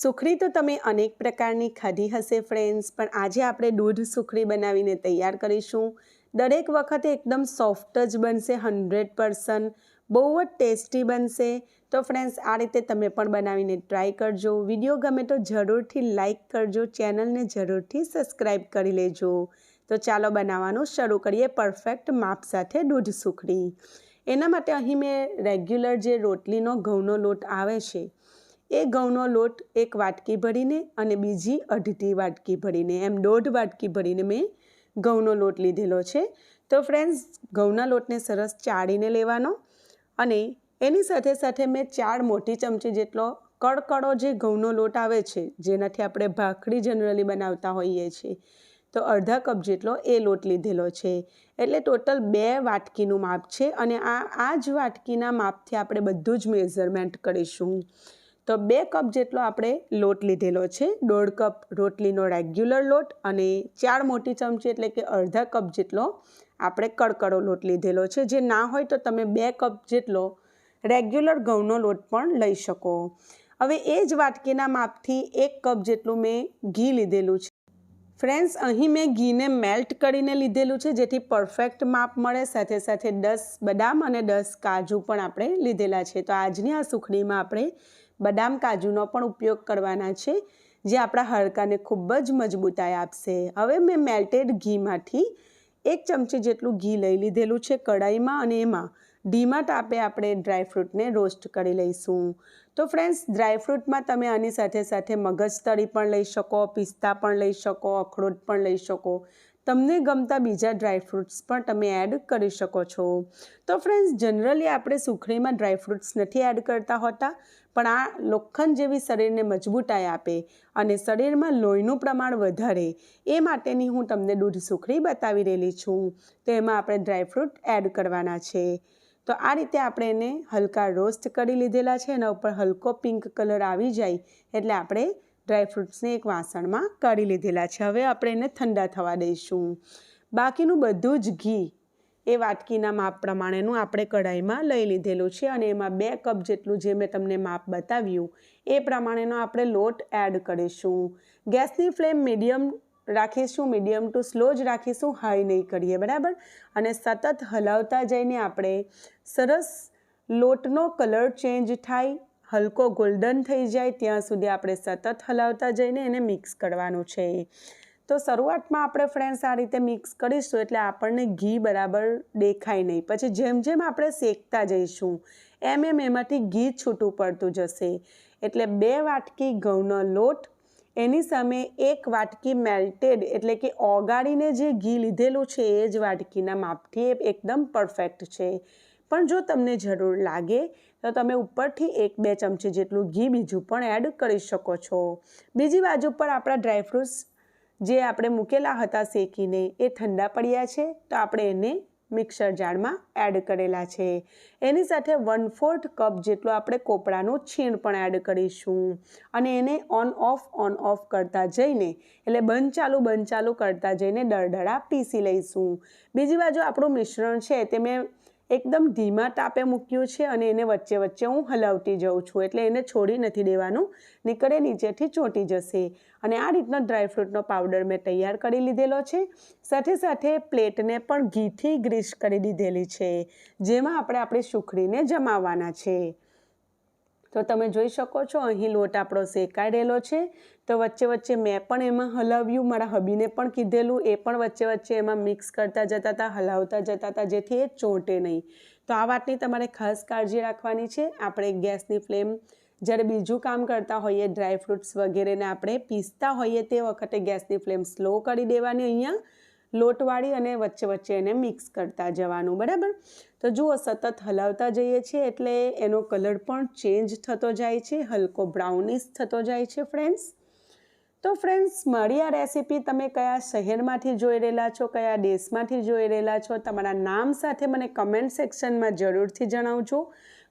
સુખડી તો તમે અનેક પ્રકારની ખાધી હશે ફ્રેન્ડ્સ પણ આજે આપણે દૂધ સુખડી બનાવીને તૈયાર કરીશું. દરેક વખતે એકદમ સોફ્ટ જ બનશે હન્ડ્રેડ પર્સન્ટ બહુ જ ટેસ્ટી બનશે. તો ફ્રેન્ડ્સ આ રીતે તમે પણ બનાવીને ટ્રાય કરજો. વીડિયો ગમે તો જરૂરથી લાઇક કરજો. ચેનલને જરૂરથી સબસ્ક્રાઈબ કરી લેજો. તો ચાલો બનાવવાનું શરૂ કરીએ પરફેક્ટ માપ સાથે દૂધ સુખડી. એના માટે અહીં મેં રેગ્યુલર જે રોટલીનો ઘઉંનો લોટ આવે છે એ ઘઉંનો લોટ એક વાટકી ભરીને અને બીજી અડધી વાટકી ભરીને, એમ દોઢ વાટકી ભરીને મેં ઘઉંનો લોટ લીધેલો છે. તો ફ્રેન્ડ્સ ઘઉંના લોટને સરસ ચાળીને લેવાનો અને એની સાથે સાથે મેં ચાર મોટી ચમચી જેટલો કડકડો જે ઘઉંનો લોટ આવે છે, જેનાથી આપણે ભાખરી જનરલી બનાવતા હોઈએ છીએ, તો અડધા કપ જેટલો એ લોટ લીધેલો છે. એટલે ટોટલ બે વાટકીનું માપ છે અને આ આ જ વાટકીના માપથી આપણે બધું જ મેઝરમેન્ટ કરીશું. તો બે કપ જેટલો આપણે લોટ લીધેલો છે. દોઢ કપ રોટલીનો રેગ્યુલર લોટ અને ચાર મોટી ચમચી એટલે કે અડધા કપ જેટલો આપણે કડકડો લોટ લીધેલો છે. જે ના હોય તો તમે બે કપ જેટલો રેગ્યુલર ઘઉંનો લોટ પણ લઈ શકો. હવે એ જ વાટકીના માપથી એક કપ જેટલું મેં ઘી લીધેલું છે. ફ્રેન્ડ્સ, અહીં મેં ઘીને મેલ્ટ કરીને લીધેલું છે, જેથી પરફેક્ટ માપ મળે. સાથે સાથે દસ બદામ અને દસ કાજુ પણ આપણે લીધેલા છે. તો આજની આ સુખડીમાં આપણે બદામ કાજુનો પણ ઉપયોગ કરવાના છે, જે આપણા હાડકાને ખૂબ જ મજબૂતાઈ આપશે. હવે મેં મેલ્ટેડ ઘીમાંથી એક ચમચી જેટલું ઘી લઈ લીધેલું છે કઢાઈમાં અને એમાં. ધીમા તાપે આપણે ડ્રાયફ્રૂટને રોસ્ટ કરી લઈશું. તો ફ્રેન્ડ્સ ડ્રાયફ્રૂટમાં તમે આની સાથે સાથે મગજતળી પણ લઈ શકો, પિસ્તા પણ લઈ શકો, અખરોટ પણ લઈ શકો. તમને ગમતા બીજા ડ્રાયફ્રૂટ્સ પણ તમે એડ કરી શકો છો. તો ફ્રેન્ડ્સ જનરલી આપણે સુખડીમાં ડ્રાયફ્રૂટ્સ નથી એડ કરતા હોતા, પણ આ લોખંડ જેવી શરીરને મજબૂતાઈ આપે અને શરીરમાં લોહીનું પ્રમાણ વધારે, એ માટેની હું તમને દૂધ સુખડી બતાવી રહેલી છું. તો એમાં આપણે ડ્રાયફ્રૂટ એડ કરવાના છે. તો આ રીતે આપણે એને હલકા રોસ્ટ કરી લીધેલા છે, એના ઉપર હલકો પિંક કલર આવી જાય, એટલે આપણે ડ્રાયફ્રૂટ્સને એક વાસણમાં કાઢી લીધેલા છે. હવે આપણે એને ઠંડા થવા દઈશું. બાકીનું બધું જ ઘી એ વાટકીના માપ પ્રમાણેનું આપણે કઢાઈમાં લઈ લીધેલું છે અને એમાં બે કપ જેટલું જે મેં તમને માપ બતાવ્યું એ પ્રમાણેનો આપણે લોટ એડ કરીશું. ગેસની ફ્લેમ મીડિયમ રાખીશું, મીડિયમ ટુ સ્લો જ રાખીશું, હાઈ નહીં કરીએ, બરાબર? અને સતત હલાવતા જઈને આપણે સરસ લોટનો કલર ચેન્જ થાય હલકો ગોલ્ડન થઈ જાય ત્યાં સુધી આપણે સતત હલાવતા જઈને એને મિક્સ કરવાનું છે. તો શરૂઆતમાં આપણે ફ્રેન્ડ્સ આ રીતે મિક્સ કરીશું એટલે આપણને ઘી બરાબર દેખાય નહીં. પછી જેમ જેમ આપણે શેકતા જઈશું, એમ એમ એમાંથી ઘી છૂટું પડતું જશે. એટલે બે વાટકી ઘઉંનો લોટ, એની સામે એક વાટકી મેલ્ટેડ એટલે કે ઓગાળીને જે ઘી લીધેલું છે એ જ વાટકીના માપથી એકદમ પરફેક્ટ છે. પણ જો તમને જરૂર લાગે, તો તમે ઉપરથી એક બે ચમચી જેટલું ઘી બીજું પણ એડ કરી શકો છો. બીજી બાજુ પર આપણા ડ્રાયફ્રૂટ્સ જે આપણે મૂકેલા હતા શેકીને, એ ઠંડા પડ્યા છે, તો આપણે એને મિક્સર જારમાં એડ કરેલા છે. એની સાથે વન ફોર્થ કપ જેટલું આપણે કોપરાનું છીણ પણ એડ કરીશું. અને એને ઓન ઓફ ઓન ઓફ કરતા જઈને, એટલે બંધ ચાલુ બંધ ચાલુ કરતા જઈને દરદડા પીસી લઈશું. બીજી બાજુ આપણું મિશ્રણ છે, તે મેં એકદમ ધીમા તાપે મૂક્યું છે અને એને વચ્ચે વચ્ચે હું હલાવતી જાઉં છું. એટલે એને છોડી નથી દેવાનું. નીકળે નીચેથી ચોંટી જશે. અને આ રીતનો ડ્રાયફ્રૂટનો પાવડર મેં તૈયાર કરી લીધેલો છે. સાથે સાથે પ્લેટને પણ ઘીથી ગ્રીસ કરી દીધેલી છે. જેમાં આપણે આપણી સુખડીને જમાવવાના છે. તો તમે જોઈ શકો છો, અહીં લોટ આપણો શેકાડેલો છે. તો વચ્ચે વચ્ચે મેં પણ એમાં હલાવ્યું, મારા હબીને પણ કીધેલું. એ પણ વચ્ચે વચ્ચે એમાં મિક્સ કરતા જતા હતા, હલાવતા જતા હતા, જેથી એ ચોંટે નહીં. તો આ વાતની તમારે ખાસ કાળજી રાખવાની છે. આપણે ગેસની ફ્લેમ, જ્યારે બીજું કામ કરતા હોઈએ ડ્રાયફ્રૂટ્સ વગેરેને આપણે પીસતા હોઈએ તે વખતે ગેસની ફ્લેમ સ્લો કરી દેવાની અહીંયા. લોટવાળી અને વચ્ચે વચ્ચે એને મિક્સ કરતા જવાનું, બરાબર? તો જુઓ, સતત હલાવતા જઈએ છીએ એટલે એનો કલર પણ ચેન્જ થતો જાય છે, હલકો બ્રાઉનિશ થતો જાય છે ફ્રેન્ડ્સ તો ફ્રેન્ડ્સ મારી આ રેસીપી તમે કયા શહેરમાંથી જોઈ રહેલા છો, કયા દેશમાંથી જોઈ રહેલા છો, તમારા નામ સાથે મને કમેન્ટ સેક્શનમાં જરૂરથી જણાવજો.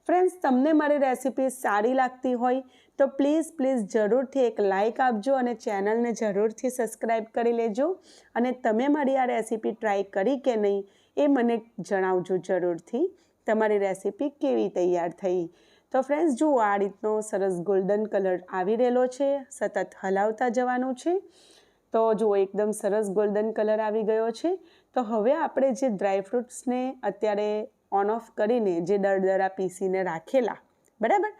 ફ્રેન્ડ્સ તમને મારી રેસીપી સારી લાગતી હોય, તો પ્લીઝ પ્લીઝ જરૂરથી એક લાઇક આપજો અને ચેનલને જરૂરથી સબસ્ક્રાઈબ કરી લેજો. અને તમે મારી આ રેસીપી ટ્રાય કરી કે નહીં, એ મને જણાવજો જરૂરથી, તમારી રેસીપી કેવી તૈયાર થઈ. તો ફ્રેન્ડ્સ જુઓ, આ રીતનો સરસ ગોલ્ડન કલર આવી રહેલો છે, સતત હલાવતા જવાનું છે. તો જુઓ, એકદમ સરસ ગોલ્ડન કલર આવી ગયો છે. તો હવે આપણે જે ડ્રાયફ્રૂટ્સને અત્યારે ઓન ઓફ કરીને જે દરદરા પીસીને રાખેલા, બરાબર?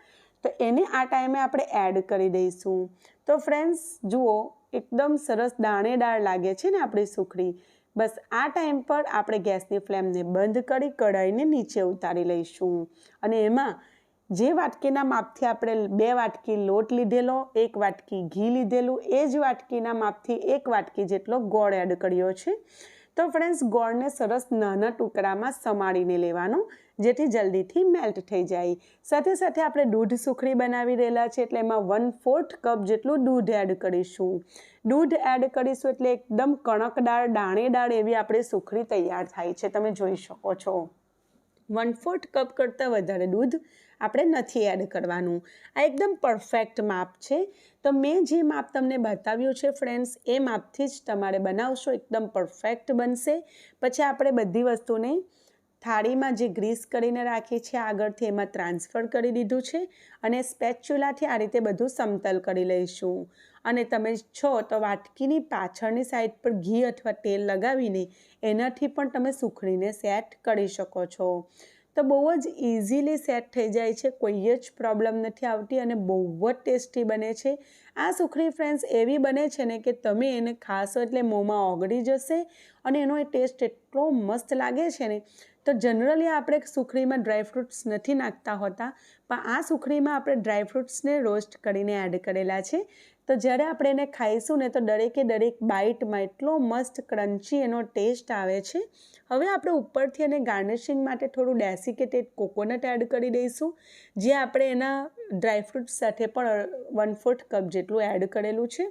તો એને આ ટાઈમે આપણે એડ કરી દઈશું. તો ફ્રેન્ડ્સ જુઓ, એકદમ સરસ દાણેદાર લાગે છે ને આપણી સુખડી. બસ આ ટાઈમ પર આપણે ગેસની ફ્લેમને બંધ કરી કઢાઈને નીચે ઉતારી લઈશું. અને એમાં જે વાટકીના માપથી આપણે બે વાટકી લોટ લીધેલો, એક વાટકી ઘી લીધેલું, એ જ વાટકીના માપથી એક વાટકી જેટલો ગોળ એડ કર્યો છે. તો ફ્રેન્ડ્સ ગોળને સરસ નાના ટુકડામાં સમારીને લેવાનું, જેથી જલ્દીથી મેલ્ટ થઈ જાય. સાથે સાથે આપણે દૂધ સુખડી બનાવી રહેલા છે, એટલે એમાં વન ફોર્થ કપ જેટલું દૂધ એડ કરીશું. દૂધ એડ કરીશું એટલે એકદમ કણકદાર દાણેદાર એવી આપણે સુખડી તૈયાર થાય છે. તમે જોઈ શકો છો. વન ફોર્થ કપ કરતાં વધારે દૂધ આપણે નથી એડ કરવાનું. આ એકદમ પરફેક્ટ માપ છે. તો મેં જે માપ તમને બતાવ્યું છે ફ્રેન્ડ્સ એ માપથી જ તમારે બનાવશો. એકદમ પરફેક્ટ બનશે. પછી આપણે બધી વસ્તુને થાળીમાં જે ગ્રીસ કરીને રાખી છે આગળથી એમાં ટ્રાન્સફર કરી દીધું છે અને સ્પેચ્યુલાથી આ રીતે બધું સમતલ કરી લઈશું. અને તમે છો તો વાટકીની પાછળની સાઈડ પર ઘી અથવા તેલ લગાવીને એનાથી પણ તમે સુખડીને સેટ કરી શકો છો. તો બહુ જ ઇઝીલી સેટ થઈ જાય છે, કોઈ જ પ્રોબ્લેમ નથી આવતી અને બહુ જ ટેસ્ટી બને છે. આ સુખડી ફ્રેન્ડ્સ એવી બને છે ને કે તમે એને ખાશો એટલે મોંમાં ઓગળી જશે અને એનો એ ટેસ્ટ એટલો મસ્ત લાગે છે ને, તો જનરલી આપણે સુખડીમાં ડ્રાયફ્રૂટ્સ નથી નાખતા હોતા, પણ આ સુખડીમાં આપણે ડ્રાયફ્રૂટ્સને રોસ્ટ કરીને એડ કરેલા છે. તો જ્યારે આપણે એને ખાઈશું ને તો દરેકે દરેક બાઇટમાં એટલો મસ્ત ક્રન્ચી એનો ટેસ્ટ આવે છે. હવે આપણે ઉપરથી એને ગાર્નિશિંગ માટે થોડું ડેસિકેટેડ કોકોનટ એડ કરી દઈશું. જે આપણે એના ડ્રાયફ્રૂટ સાથે પણ વન ફોર્થ કપ જેટલું એડ કરેલું છે.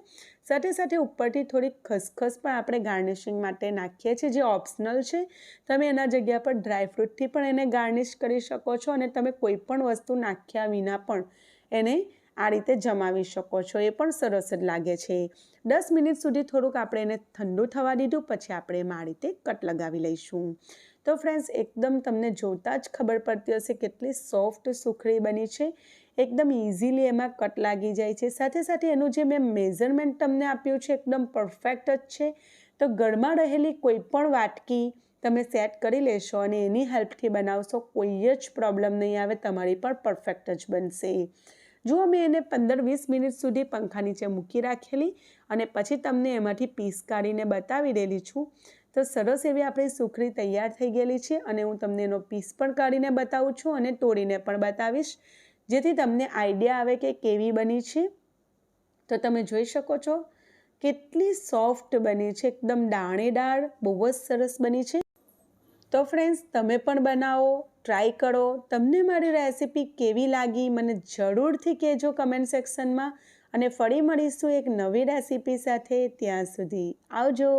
સાથે સાથે ઉપરથી થોડીક ખસખસ પણ આપણે ગાર્નિશિંગ માટે નાખીએ છીએ, જે ઓપ્શનલ છે. તમે એના જગ્યા પર ડ્રાયફ્રૂટથી પણ એને ગાર્નિશ કરી શકો છો અને તમે કોઈ પણ વસ્તુ નાખ્યા વિના પણ એને આ રીતે જમાવી શકો છો. એ પણ સરસ જ લાગે છે. દસ મિનિટ સુધી થોડુંક આપણે એને ઠંડુ થવા દીધું, પછી આપણે એમાં આ રીતે કટ લગાવી લઈશું. તો ફ્રેન્ડ્સ, એકદમ તમને જોતાં જ ખબર પડતી હશે કેટલી સોફ્ટ સુખડી બની છે. એકદમ ઇઝીલી એમાં કટ લાગી જાય છે. સાથે સાથે એનું જે મેં મેઝરમેન્ટ તમને આપ્યું છે, એકદમ પરફેક્ટ જ છે. તો ઘરમાં રહેલી કોઈ પણ વાટકી તમે સેટ કરી લેશો અને એની હેલ્પથી બનાવશો, કોઈ જ પ્રોબ્લેમ નહીં આવે, તમારી પણ પરફેક્ટ જ બનશે. જુઓ મેં એને પંદર વીસ મિનિટ સુધી પંખા નીચે મૂકી રાખેલી અને પછી તમને એમાંથી પીસ કાઢીને બતાવી દેલી છું, તો સરસ એવી આપણી સુખડી તૈયાર થઈ ગયેલી છે અને હું તમને એનો પીસ પણ કાઢીને બતાવું છું અને તોડીને પણ બતાવીશ. જેથી તમને આઈડિયા આવે કે કેવી બની છે. તો તમે જોઈ શકો છો, કેટલી સોફ્ટ બની છે, એકદમ દાણેદાર, બહુ જ સરસ બની છે. તો ફ્રેન્ડ્સ તમે પણ બનાવો ટ્રાય કરો. તમને મારી રેસિપી કેવી લાગી મને જરૂરથી કહેજો કમેન્ટ સેક્શનમાં અને ફરી મળીશું એક નવી રેસિપી સાથે. ત્યાં સુધી આવજો.